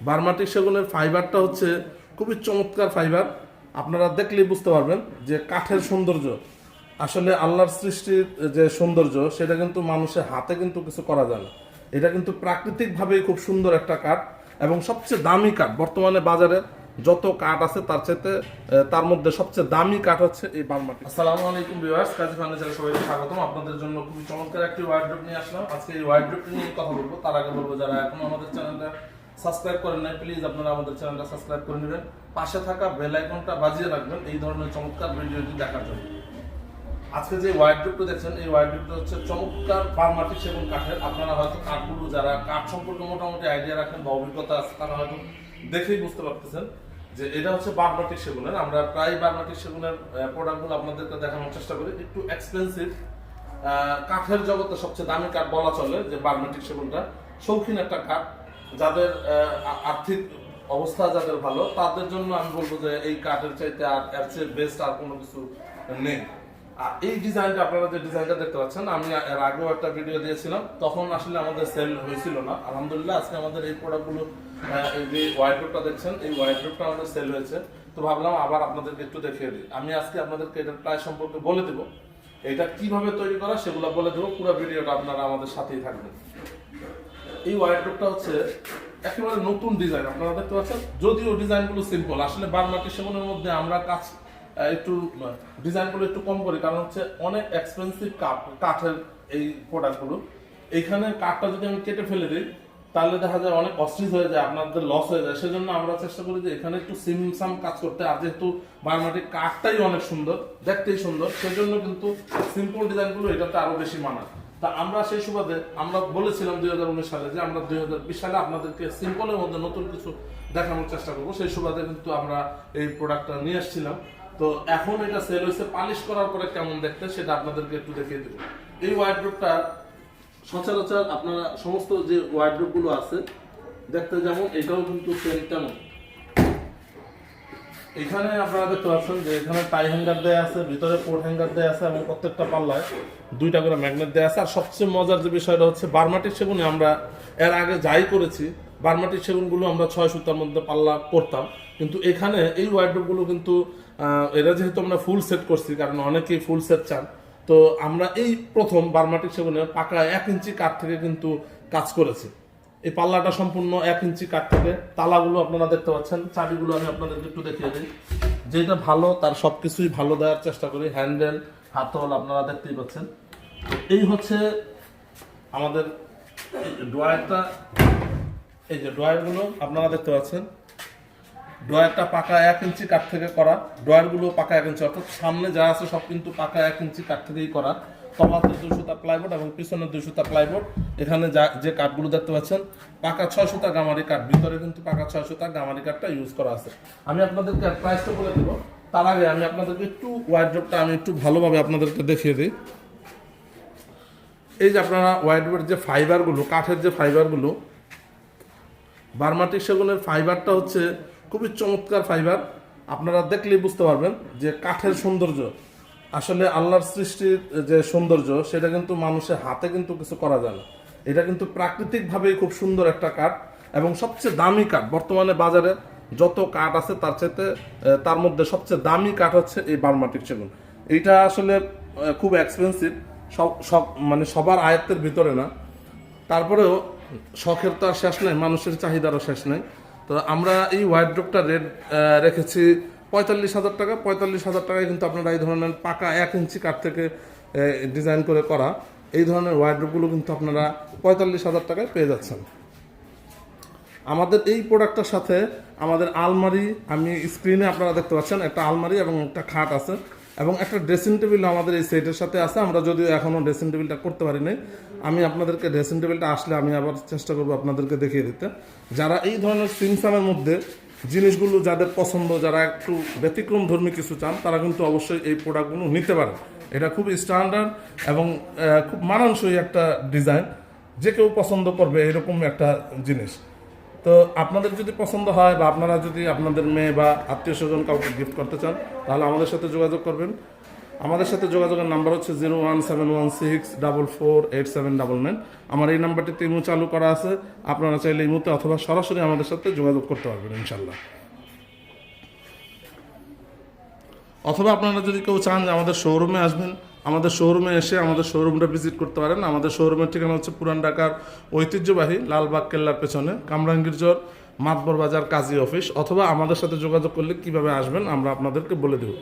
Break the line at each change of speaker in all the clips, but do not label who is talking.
বার্মাটিক সেগুনের ফাইবারটা হচ্ছে খুবই চমৎকার ফাইবার। আপনারা দেখলেই বুঝতে পারবেন যে কাঠের সৌন্দর্য। আসলে আল্লাহর সৃষ্টির যে সৌন্দর্য, সেটা কিন্তু মানুষের হাতে কিন্তু কিছু করা যায় না। এটা কিন্তু প্রাকৃতিকভাবেই খুব সুন্দর একটা কাঠ এবং সবচেয়ে দামি কাঠ। বর্তমানে বাজারে যত কাঠ আছে, তার চাইতে তার মধ্যে সবচেয়ে দামি কাঠ হচ্ছে এই বার্মাটি আসসালামু আলাইকুম ভিউয়ার্স, কাজী ফার্নিচারে সবাইকে স্বাগতম। আপনাদের জন্য খুবই চমৎকার একটি ওয়ার্ড্রোপ নিয়ে আসলাম। আজকে এই ওয়ার্ড্রোপটি নিয়ে কথা বলব। তার আগে বলব, যারা এখনও আমাদের চ্যানেলটা সাবস্ক্রাইব করেন নাই প্লিজ আপনারা আমাদের চ্যানেলটা সাবস্ক্রাইব করে নেবেন। পাশে থাকা বেল আইকনটা বাজিয়ে রাখবেন, এই ধরনের চমৎকার ভিডিওটি দেখার জন্য। আজকে যে ওয়াইড্রোপটা দেখছেন, এই ওয়াইড্রোপটা হচ্ছে চমৎকার বারমাটি সেগুন কাঠের। আপনারা হয়তো কাঠগুলো যারা কাঠ সম্পর্কে মোটামুটি আইডিয়া রাখেন বা অভিজ্ঞতা আছে, তারা হয়তো দেখেই বুঝতে পারতেছেন যে এটা হচ্ছে বারমাটিক সেগুনের। আমরা প্রায় বারমাটিক সেগুনের প্রোডাক্টগুলো আপনাদেরকে দেখানোর চেষ্টা করি। একটু এক্সপেন্সিভ কাঠের জগতে সবচেয়ে দামি কাঠ বলা চলে, যে বারমাটিক সেগুনটা। শৌখিন একটা কাঠ। যাদের আর্থিক অবস্থা যাদের ভালো, তাদের জন্য আমি বলব যে এই কাঠের চাইতে আর এর চেয়ে বেস্ট আর কোনো কিছু নেই। আর এই ডিজাইনটা আপনারা যে ডিজাইনটা দেখতে পাচ্ছেন, আমি এর আগেও একটা ভিডিও দিয়েছিলাম, তখন আসলে আমাদের সেল হয়েছিল না। আলহামদুলিল্লাহ, আজকে আমাদের এই প্রোডাক্টগুলো যে ওয়াইড্রোপটা দেখছেন, এই ওয়াইড্রোপটা আমাদের সেল হয়েছে। তো ভাবলাম আবার আপনাদেরকে একটু দেখিয়ে দিই। আমি আজকে আপনাদেরকে এটার প্রায় সম্পর্কে বলে দেবো। এটা কীভাবে তৈরি করা, সেগুলো বলে দেবো। পুরো ভিডিওটা আপনারা আমাদের সাথেই থাকবেন। এই ওয়ার্ডরোবটা হচ্ছে একেবারে নতুন ডিজাইন আপনারা দেখতে পাচ্ছেন, যদিও ডিজাইনগুলো সিম্পল আসলে বারমাটি সেগুনের মধ্যে আমরা কাজ একটু ডিজাইনগুলো একটু কম করি, কারণ হচ্ছে অনেক এক্সপেন্সিভ কাঠ, কাঠের এই প্রোডাক্টগুলো এইখানে কাঠটা যদি আমি কেটে ফেলে দিই, তাহলে দেখা যায় অনেক অস্থির হয়ে যায়, আপনাদের লস হয়ে যায়। সেজন্য আমরা চেষ্টা করি যে এখানে একটু সিমসাম কাজ করতে। আর যেহেতু বারমাটির কাঠটাই অনেক সুন্দর, দেখতেই সুন্দর, সেজন্য কিন্তু সিম্পল ডিজাইনগুলো এটাতে আরও বেশি মানায়। তা আমরা সেই সুবাদে, আমরা বলেছিলাম দুই হাজার উনিশ সালে যে আমরা দুই হাজার বিশ সালে আপনাদেরকে সিম্পলের মধ্যে নতুন কিছু দেখানোর চেষ্টা করব। সেই সুবাদে কিন্তু আমরা এই প্রোডাক্টটা নিয়ে আসছিলাম। তো এখন এটা সেল হয়েছে, পালিশ করার পরে কেমন দেখতে সেটা আপনাদেরকে একটু দেখিয়ে দেবো। এই ওয়ার্ড্রোপটা সচরাচর আপনারা সমস্ত যে ওয়ার্ড্রোপগুলো আছে, দেখতে যেমন এটাও কিন্তু সেম তেমন। এখানে আপনারা দেখতে পাচ্ছেন যে এখানে টাই হ্যাঙ্গার দেয়া আছে, ভিতরে পোর্ট হ্যাঙ্গার দেয়া আছে এবং প্রত্যেকটা পাল্লায় দুইটা করে ম্যাগনেট দেয়া আছে। আর সবচেয়ে মজার যে বিষয়টা হচ্ছে বারমাটির সেগুনে আমরা এর আগে যাই করেছি বারমাটির সেগুনগুলো আমরা ছয় সুতার মধ্যে পাল্লা করতাম। কিন্তু এখানে এই ওয়ার্ডরোবগুলো কিন্তু এরা যেহেতু আমরা ফুল সেট করছি, কারণ অনেকেই ফুল সেট চান, তো আমরা এই প্রথম বারমাটিক সেগুনে পাকা এক ইঞ্চি কাঠ থেকে কিন্তু কাজ করেছি। এই পাল্লাটা সম্পূর্ণ এক ইঞ্চি কাঠ থেকে। তালাগুলো আপনারা দেখতে পাচ্ছেন। চাবিগুলো আমি আপনাদেরকে একটু দেখিয়ে দিই। যেটা ভালো, তার সব কিছুই ভালো দেওয়ার চেষ্টা করি। হ্যান্ডেল, হাতল আপনারা দেখতেই পাচ্ছেন। এই হচ্ছে আমাদের ড্রয়ারটা। এই যে ড্রয়ারগুলো আপনারা দেখতে পাচ্ছেন। ড্রয়ারটা পাকা এক ইঞ্চি কাঠ থেকে করা। ড্রয়ারগুলো পাকা এক ইঞ্চি, অর্থাৎ সামনে যা আছে সব কিন্তু পাকা এক ইঞ্চি কাঠ থেকেই করা। তলাতে দুই সুতা প্লাইবোর্ড এবং পিছনে দুই সুতা প্লাইবোর্ড এখানে যা যে কাঠগুলো দেখতে পাচ্ছেন, পাকা ছয় সুতা গামারি কাঠ। ভিতরে কিন্তু পাকা ছয় সুতা গামারি কাঠটা ইউজ করা আছে। আমি আপনাদেরকে প্রাইসটা বলে দেবো। তার আগে আমি আপনাদেরকে একটু ওয়াইড্রোপটা আমি একটু ভালোভাবে আপনাদেরকে দেখিয়ে দিই। এই যে আপনারা ওয়াইড্রোপের যে ফাইবারগুলো কাঠের যে ফাইবারগুলো বার্মাটিক সেগুনের ফাইবারটা হচ্ছে খুবই চমৎকার ফাইবার আপনারা দেখলেই বুঝতে পারবেন যে কাঠের সৌন্দর্য। আসলে আল্লাহর সৃষ্টির যে সৌন্দর্য, সেটা কিন্তু মানুষের হাতে কিন্তু কিছু করা যায় না। এটা কিন্তু প্রাকৃতিকভাবেই খুব সুন্দর একটা কাঠ এবং সবচেয়ে দামি কাঠ। বর্তমানে বাজারে যত কাঠ আছে তার চাইতে তার মধ্যে সবচেয়ে দামি কাঠ হচ্ছে এই বার্মাটিক সেগুন। এইটা আসলে খুব এক্সপেন্সিভ সব সব মানে সবার আয়ত্তের ভিতরে না। তারপরেও শখের তো আর শেষ নাই, মানুষের চাহিদারও শেষ নাই। তো আমরা এই ওয়াইড্রোপটা রেট রেখেছি পঁয়তাল্লিশ হাজার টাকা, পঁয়তাল্লিশ হাজার টাকায় কিন্তু আপনারা এই ধরনের পাকা এক ইঞ্চি কাঠ থেকে ডিজাইন করে করা এই ধরনের ওয়াইড্রোপগুলো কিন্তু আপনারা পঁয়তাল্লিশ হাজার টাকায় পেয়ে যাচ্ছেন। আমাদের এই প্রোডাক্টটার সাথে আমাদের আলমারি, আমি স্ক্রিনে আপনারা দেখতে পাচ্ছেন, একটা আলমারি এবং একটা খাট আছে এবং একটা ড্রেসিং টেবিল আমাদের এই সেটের সাথে আছে। আমরা যদিও এখনও ড্রেসিং টেবিলটা করতে পারি নাই আমি আপনাদেরকে ড্রেসিং টেবিলটা আসলে আমি আবার চেষ্টা করব আপনাদেরকে দেখিয়ে দিতে। যারা এই ধরনের সিমসামের মধ্যে জিনিসগুলো যাদের পছন্দ, যারা একটু ব্যতিক্রম ধর্মী কিছু চান, তারা কিন্তু অবশ্যই এই প্রোডাক্টগুলো নিতে পারে এটা খুব স্ট্যান্ডার্ড এবং খুব মানানসই একটা ডিজাইন যে কেউ পছন্দ করবে এরকম একটা জিনিস। তো আপনাদের যদি পছন্দ হয় বা আপনারা যদি আপনাদের মেয়ে বা আত্মীয় স্বজন কাউকে গিফট করতে চান, তাহলে আমাদের সাথে যোগাযোগ করবেন। আমাদের সাথে যোগাযোগের নাম্বার হচ্ছে zero one seven one six double four eight seven double nine. আমার এই নাম্বারটিতে ইমো চালু করা আছে। আপনারা চাইলে ইমোতে অথবা সরাসরি আমাদের সাথে যোগাযোগ করতে পারবেন ইনশাল্লাহ অথবা আপনারা যদি কেউ চান যে আমাদের শোরুমে আসবেন, আমাদের শোরুমে এসে আমাদের শোরুমটা ভিজিট করতে পারেন। আমাদের শোরুমের ঠিকানা হচ্ছে পুরান ঢাকার ঐতিহ্যবাহী লালবাগ কেল্লার পেছনে কামরাঙ্গীরচর মাতবর বাজার কাজী অফিস। অথবা আমাদের সাথে যোগাযোগ করলে কীভাবে আসবেন আমরা আপনাদেরকে বলে দেব।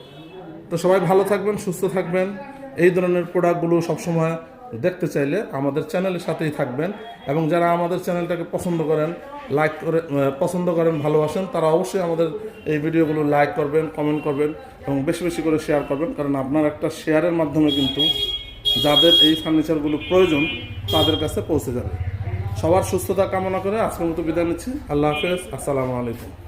তো সবাই ভালো থাকবেন, সুস্থ থাকবেন। এই ধরনের প্রোডাক্টগুলো সবসময় দেখতে চাইলে আমাদের চ্যানেলের সাথেই থাকবেন। এবং যারা আমাদের চ্যানেলটাকে পছন্দ করেন লাইক করে পছন্দ করেন, ভালোবাসেন, তারা অবশ্যই আমাদের এই ভিডিওগুলো লাইক করবেন কমেন্ট করবেন এবং বেশি বেশি করে শেয়ার করবেন। কারণ আপনার একটা শেয়ারের মাধ্যমে কিন্তু যাদের এই ফার্নিচারগুলো প্রয়োজন, তাদের কাছে পৌঁছে যাবে। সবার সুস্থতা কামনা করে আজকের মতো বিদায় নিচ্ছি। আল্লাহ হাফেজ। আসসালামু আলাইকুম।